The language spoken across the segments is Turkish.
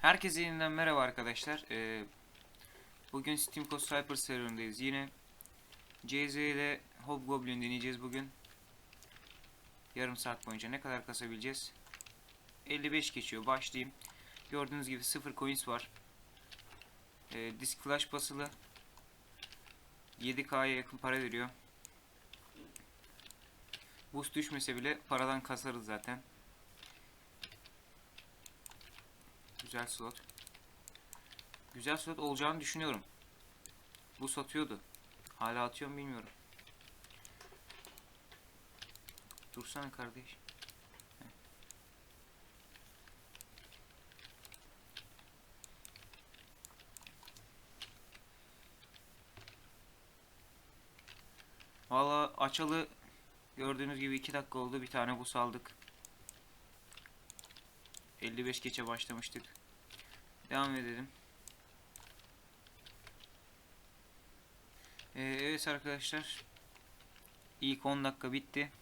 Herkese yeniden merhaba arkadaşlar. Ee, bugün Steam Coast Hyper serverındayız. Yine CZ ile Hobgoblin deneyeceğiz bugün. Yarım saat boyunca ne kadar kasabileceğiz? 55 geçiyor. Başlayayım. Gördüğünüz gibi 0 coins var. Ee, disk flash basılı. 7K'ya yakın para veriyor. Boost düşmese bile paradan kasarız zaten. Güzel slot. Güzel slot olacağını düşünüyorum. Bu satıyordu. Hala atıyor mu bilmiyorum. Dursana kardeş. Valla açalı gördüğünüz gibi 2 dakika oldu. Bir tane bu saldık. 55 geçe başlamıştık. Devam edelim. Ee, evet arkadaşlar. İlk 10 dakika bitti.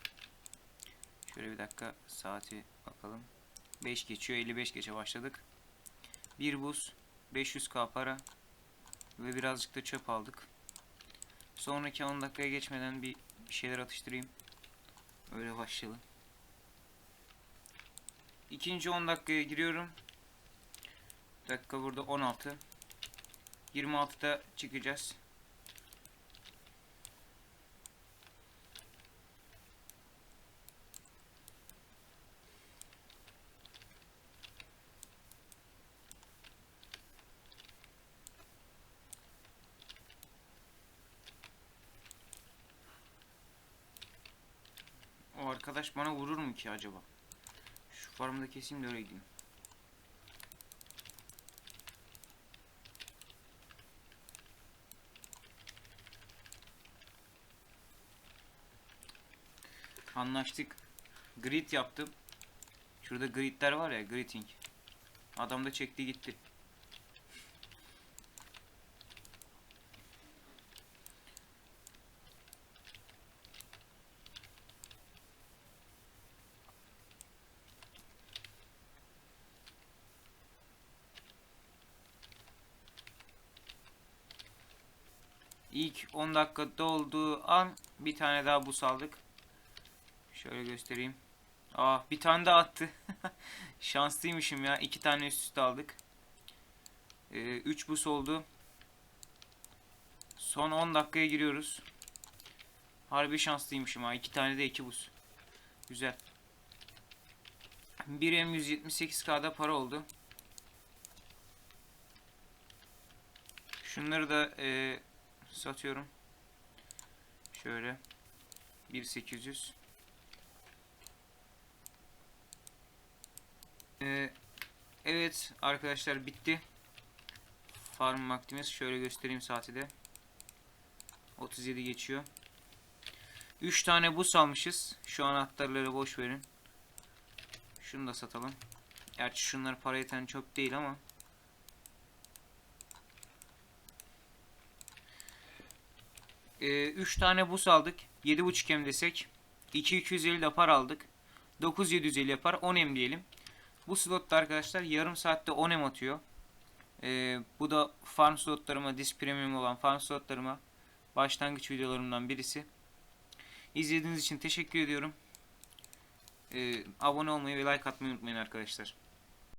Şöyle bir dakika saati bakalım. 5 geçiyor. 55 geçe başladık. Bir buz. 500k para. Ve birazcık da çöp aldık. Sonraki 10 dakikaya geçmeden bir, şeyler atıştırayım. Öyle başlayalım. İkinci 10 dakikaya giriyorum. Dakika burada 16. 26'da çıkacağız. O arkadaş bana vurur mu ki acaba? Şu farmı da keseyim de öyle gideyim. Anlaştık. Grid yaptım. Şurada gridler var ya, gridding. Adam da çekti gitti. İlk 10 dakika dolduğu an bir tane daha bus aldık. Şöyle göstereyim. Aa bir tane daha attı. Şanslıymışım ya. iki tane üst üste aldık. 3 ee, bus oldu. Son 10 dakikaya giriyoruz. Harbi şanslıymışım ha. iki tane de 2 bus. Güzel. 1 M 178K'da para oldu. Şunları da e, satıyorum. Şöyle 1800 ee, Evet arkadaşlar bitti. Farm vaktimiz şöyle göstereyim saati de. 37 geçiyor. 3 tane bus almışız. Şu anahtarları boş verin. Şunu da satalım. Gerçi şunlar para yeten çok değil ama. Ee, 3 tane bus aldık. 7.5 em desek. 2250 de par aldık. 9750 yapar. 10 em diyelim. Bu slotta arkadaşlar yarım saatte 10 em atıyor. Ee, bu da farm slotlarıma, dis premium olan farm slotlarıma başlangıç videolarımdan birisi. İzlediğiniz için teşekkür ediyorum. Ee, abone olmayı ve like atmayı unutmayın arkadaşlar.